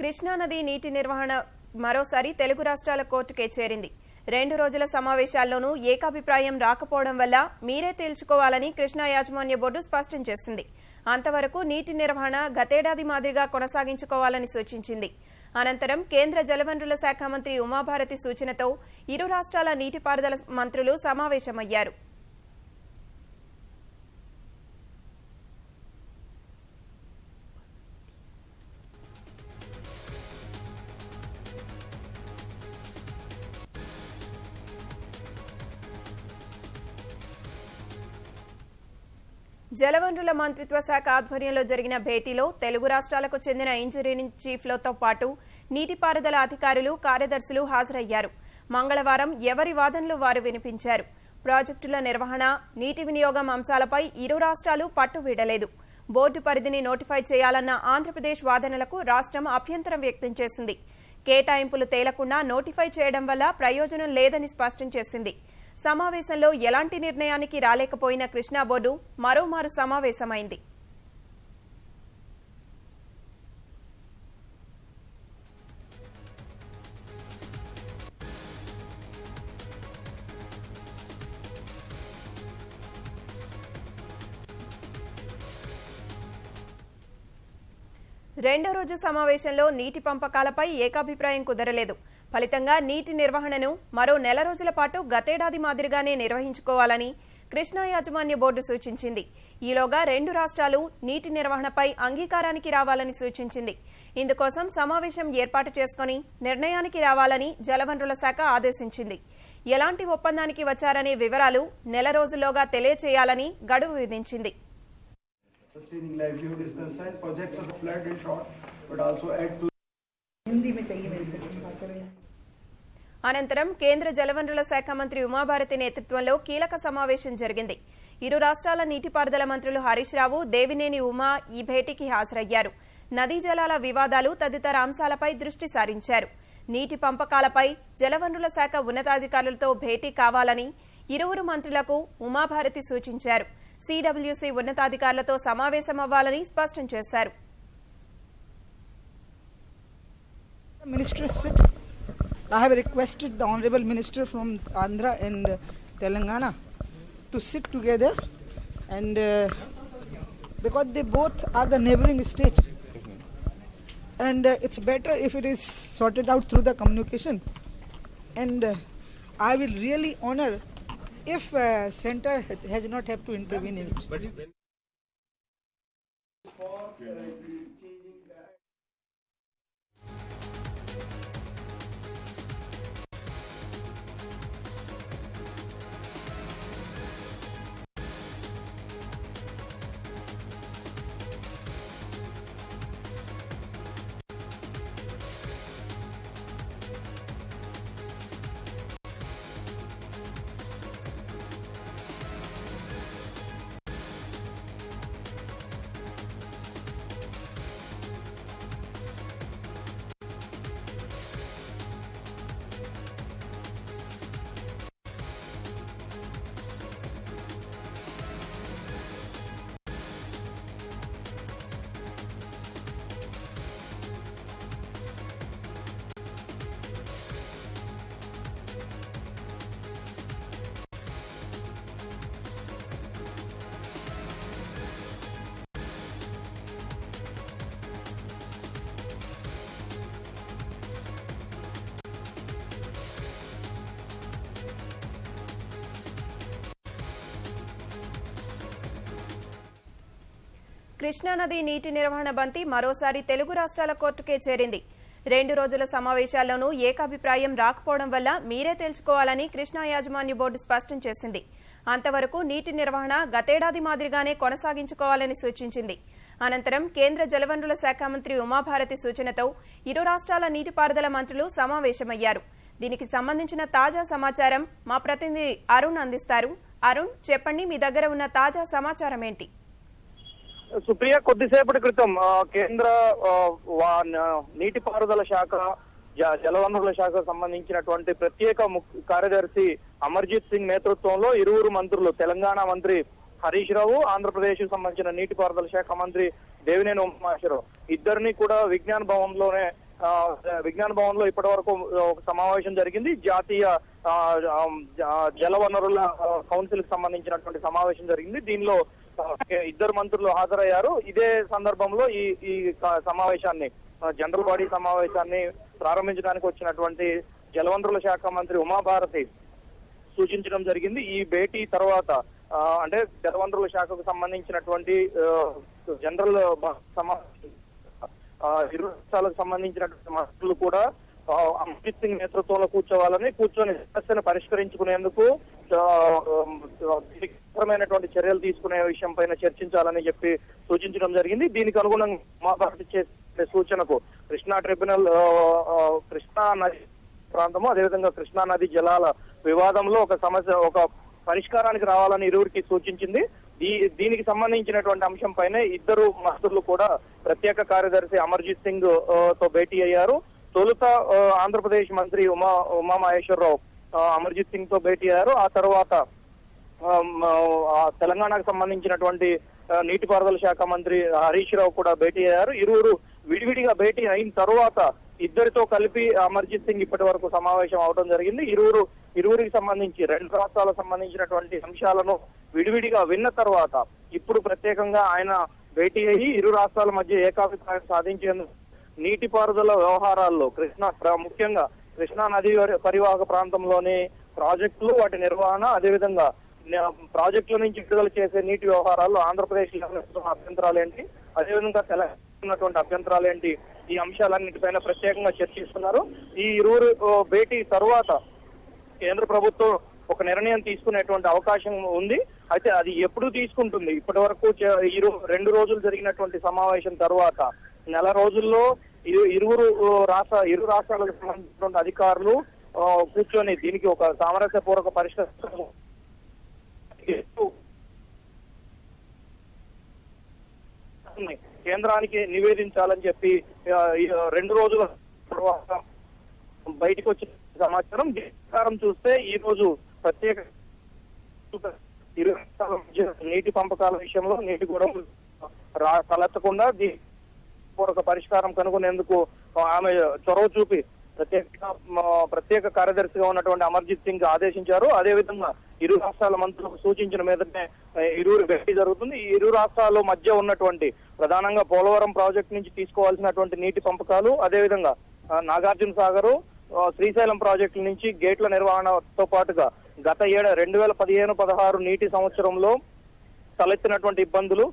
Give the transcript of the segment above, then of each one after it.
కృష్ణానది నీటి నిర్వహణ మరోసారి తెలుగు రాష్ట్రాల కోర్టుకే చేరింది. రెండు రోజుల సమావేశాల్లోనూ ఏకాభిప్రాయం రాకపోవడం వల్ల మీరే తేల్చుకోవాలని కృష్ణా యాజమాన్య బోర్డు స్పష్టం చేసింది. అంతవరకు నీటి నిర్వహణ గతేడాది మాదిరిగా కొనసాగించుకోవాలని సూచించింది. అనంతరం కేంద్ర జలవనరుల శాఖ మంత్రి ఉమాభారతి సూచనతో ఇరు రాష్ట్రాల నీటిపారుదల మంత్రులు సమావేశమయ్యారు. జలవనరుల మంత్రిత్వ శాఖ ఆధ్వర్యంలో జరిగిన భేటీలో తెలుగు రాష్ట్రాలకు చెందిన ఇంజనీరింగ్ చీఫ్లతో పాటు నీటిపారుదల అధికారులు కార్యదర్శులు హాజరయ్యారు. మంగళవారం ఎవరి వాదనలు వారు వినిపించారు. ప్రాజెక్టుల నిర్వహణ నీటి వినియోగం అంశాలపై ఇరు రాష్ట్రాలు పట్టు వీడలేదు. బోర్డు పరిధిని నోటిఫై చేయాలన్న ఆంధ్రప్రదేశ్ వాదనలకు రాష్ట్రం అభ్యంతరం వ్యక్తం చేసింది. కేటాయింపులు తేలకుండా నోటిఫై చేయడం వల్ల ప్రయోజనం లేదని స్పష్టం చేసింది. సమావేశంలో ఎలాంటి నిర్ణయానికి రాలేకపోయిన కృష్ణా బోర్డు మరోమారు సమావేశమైంది. రెండో రోజు సమావేశంలో నీటి పంపకాలపై ఏకాభిప్రాయం కుదరలేదు. ఫలితంగా నీటి నిర్వహణను మరో నెల రోజుల పాటు గతేడాది మాదిరిగానే నిర్వహించుకోవాలని కృష్ణా యాజమాన్య బోర్డు సూచించింది. ఈలోగా రెండు రాష్ట్రాలు నీటి నిర్వహణపై అంగీకారానికి రావాలని సూచించింది. ఇందుకోసం సమావేశం ఏర్పాటు చేసుకుని నిర్ణయానికి రావాలని జలవనరుల శాఖ ఆదేశించింది. ఎలాంటి ఒప్పందానికి వచ్చారనే వివరాలు నెల రోజుల్లోగా తెలియచేయాలని గడువు విధించింది. Sustaining livelihood is concerned, projects of flood but also add to అనంతరం కేంద్ర జలవనరుల శాఖ మంత్రి ఉమాభారతి నేతృత్వంలో కీలక సమావేశం జరిగింది. ఇరు రాష్ట్రాల నీటిపారుదల మంత్రులు హరీష్ రావు దేవినేని ఉమా ఈ భేటీకి హాజరయ్యారు. నదీ జలాల వివాదాలు తదితర అంశాలపై దృష్టి సారించారు. నీటి పంపకాలపై జలవనరుల శాఖ ఉన్నతాధికారులతో భేటీ కావాలని ఇరువురు మంత్రులకు ఉమాభారతి సూచించారు. సిడబ్ల్యూసీ ఉన్నతాధికారులతో సమావేశమవ్వాలని స్పష్టం చేశారు. The ministers sit. I have requested the honorable minister from Andhra and uh, Telangana to sit together and uh, because they both are the neighboring state and uh, it's better if it is sorted out through the communication and uh, I will really honor if uh, center has not have to intervene in it. కృష్ణానది నీటి నిర్వహణ బంతి మరోసారి తెలుగు రాష్ట్రాల కోర్టుకే చేరింది. రెండు రోజుల సమావేశాల్లోనూ ఏకాభిప్రాయం రాకపోవడం వల్ల మీరే తేల్చుకోవాలని కృష్ణా యాజమాన్య బోర్డు స్పష్టం చేసింది. అంతవరకు నీటి నిర్వహణ గతేడాది మాదిరిగానే కొనసాగించుకోవాలని సూచించింది. అనంతరం కేంద్ర జలవనరుల శాఖ మంత్రి ఉమాభారతి సూచనతో ఇరు రాష్ట్రాల నీటిపారుదల మంత్రులు సమావేశమయ్యారు. దీనికి సంబంధించిన తాజా సమాచారం మా ప్రతినిధి అరుణ్ అందిస్తారు. అరుణ్ చెప్పండి మీ దగ్గర ఉన్న తాజా సమాచారం ఏంటి సుప్రియ కొద్దిసేపటి క్రితం కేంద్ర నీటిపారుదల శాఖ జలవనరుల శాఖకు సంబంధించినటువంటి ప్రత్యేక ముఖ్య కార్యదర్శి అమర్జిత్ సింగ్ నేతృత్వంలో ఇరువురు మంత్రులు తెలంగాణ మంత్రి హరీష్ రావు ఆంధ్రప్రదేశ్ సంబంధించిన నీటిపారుదల శాఖ మంత్రి దేవినేని ఉమాశ్వరరావు ఇద్దరిని కూడా విజ్ఞాన్ భవన్లోనే విజ్ఞాన భవన్లో ఇప్పటి వరకు ఒక సమావేశం జరిగింది. జాతీయ జలవనరుల కౌన్సిల్కి సంబంధించినటువంటి సమావేశం జరిగింది. దీనిలో ఇద్దరు మంత్రులు హాజరయ్యారు. ఇదే సందర్భంలో ఈ ఈ సమావేశాన్ని జనరల్ బాడీ సమావేశాన్ని ప్రారంభించడానికి వచ్చినటువంటి జలవనరుల శాఖ మంత్రి ఉమాభారతి సూచించడం జరిగింది. ఈ భేటీ తర్వాత అంటే జలవనరుల శాఖకు సంబంధించినటువంటి జనరల్ సమావేశం ఆ, ఇరు రాష్ట్రాలకు సంబంధించినటువంటి మంత్రులు కూడా ఆ, అమర్జిత్ సింగ్ నేతృత్వంలో కూర్చోవాలని కూర్చొని సమస్యను పరిష్కరించుకునేందుకు తీవ్రమైనటువంటి చర్యలు తీసుకునే విషయం పైన చర్చించాలని చెప్పి సూచించడం జరిగింది. దీనికి అనుగుణంగా ఉమాభారతి చేసే సూచనకు కృష్ణా ట్రిబ్యునల్ ఆ, కృష్ణా నది ప్రాంతము అదేవిధంగా కృష్ణా నది జలాల వివాదంలో ఒక సమస్య ఒక పరిష్కారానికి రావాలని ఇరువురికి సూచించింది. దీ దీనికి సంబంధించినటువంటి అంశం పైన ఇద్దరు మంత్రులు కూడా ప్రత్యేక కార్యదర్శి అమర్జిత్ సింగ్తో భేటీ అయ్యారు. తొలుత ఆంధ్రప్రదేశ్ మంత్రి ఉమా ఉమా మహేశ్వరరావు అమర్జిత్ సింగ్తో భేటీ అయ్యారు. ఆ తర్వాత తెలంగాణకు సంబంధించినటువంటి నీటిపారుదల శాఖ మంత్రి హరీష్ రావు కూడా భేటీ అయ్యారు. ఇరువురు విడివిడిగా భేటీ అయిన తర్వాత ఇద్దరితో కలిపి అమర్జిత్ సింగ్ ఇప్పటి వరకు సమావేశం అవడం జరిగింది. ఇరువురు ఇరువురికి సంబంధించి రెండు రాష్ట్రాలకు సంబంధించినటువంటి అంశాలను విడివిడిగా విన్న తర్వాత ఇప్పుడు ప్రత్యేకంగా ఆయన భేటీ అయ్యి ఇరు రాష్ట్రాల మధ్య ఏకాభిప్రాయం సాధించేందుకు నీటిపారుదల వ్యవహారాల్లో కృష్ణా ప్ర- ముఖ్యంగా కృష్ణా నది పరివాహక ప్రాంతంలోని ప్రాజెక్టులు వాటి నిర్వహణ అదేవిధంగా ప్రాజెక్టుల నుంచి విడుదల చేసే నీటి వ్యవహారాల్లో ఆంధ్రప్రదేశ్ అభ్యంతరాలు ఏంటి అదేవిధంగా తెలంగాణ ఉన్నటువంటి అభ్యంతరాలు ఏంటి ఈ అంశాలన్నిటిపైన ప్రత్యేకంగా చర్చిస్తున్నారు. ఈ ఇరువురు భేటీ తరువాత కేంద్ర ప్రభుత్వం ఒక నిర్ణయం తీసుకునేటువంటి అవకాశం ఉంది. అయితే అది ఎప్పుడు తీసుకుంటుంది? ఇప్పటి వరకు ఈ రెండు రోజులు జరిగినటువంటి సమావేశం తర్వాత నెల రోజుల్లో ఇరువురు రాష్ట్ర ఇరు రాష్ట్రాలకు సంబంధించిన అధికారులు కూర్చొని దీనికి ఒక సామరస్యపూర్వక పరిష్కారం కేంద్రానికి నివేదించాలని చెప్పి రెండు రోజుల తర్వాత బయటకు వచ్చిన సమాచారం ప్రకారం చూస్తే ఈ రోజు ప్రత్యేక ఇరు రాష్ట్రాల నీటి పంపకాల విషయంలో నీటి కూడా రా- తలెత్తకుండా దీ పూర్వక పరిష్కారం కనుగొనేందుకు ఆమె చొరవ చూపి ప్రత్యేక ప్రత్యేక కార్యదర్శిగా ఉన్నటువంటి అమర్జిత్ సింగ్ ఆదేశించారు. అదేవిధంగా ఇరు రాష్ట్రాల మంత్రులకు సూచించిన మీదనే ఇరువురు భేటీ జరుగుతుంది. ఈ ఇరు రాష్ట్రాల మధ్య ఉన్నటువంటి ప్రధానంగా పోలవరం ప్రాజెక్ట్ నుంచి తీసుకోవాల్సినటువంటి నీటి పంపకాలు అదేవిధంగా నాగార్జున సాగరు శ్రీశైలం ప్రాజెక్టుల నుంచి గేట్ల నిర్వహణతో పాటుగా గత ఏడ రెండు వేల పదిహేను పదహారు నీటి సంవత్సరంలో తలెత్తినటువంటి ఇబ్బందులు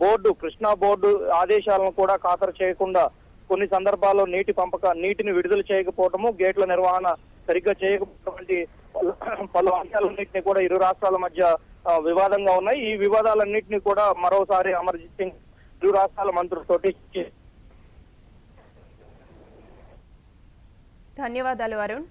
బోర్డు కృష్ణా బోర్డు ఆదేశాలను కూడా ఖాతరు చేయకుండా కొన్ని సందర్భాల్లో నీటి పంపక నీటిని విడుదల చేయకపోవటము గేట్ల నిర్వహణ సరిగ్గా చేయకపోవటువంటి పలు- పలు అంశాలన్నింటినీ కూడా ఇరు రాష్ట్రాల మధ్య వివాదంగా ఉన్నాయి. ఈ వివాదాలన్నింటినీ కూడా మరోసారి అమర్జిత్ సింగ్ ఇరు రాష్ట్రాల మంత్రులతోటి ధన్యవాదాలు అరుణ్.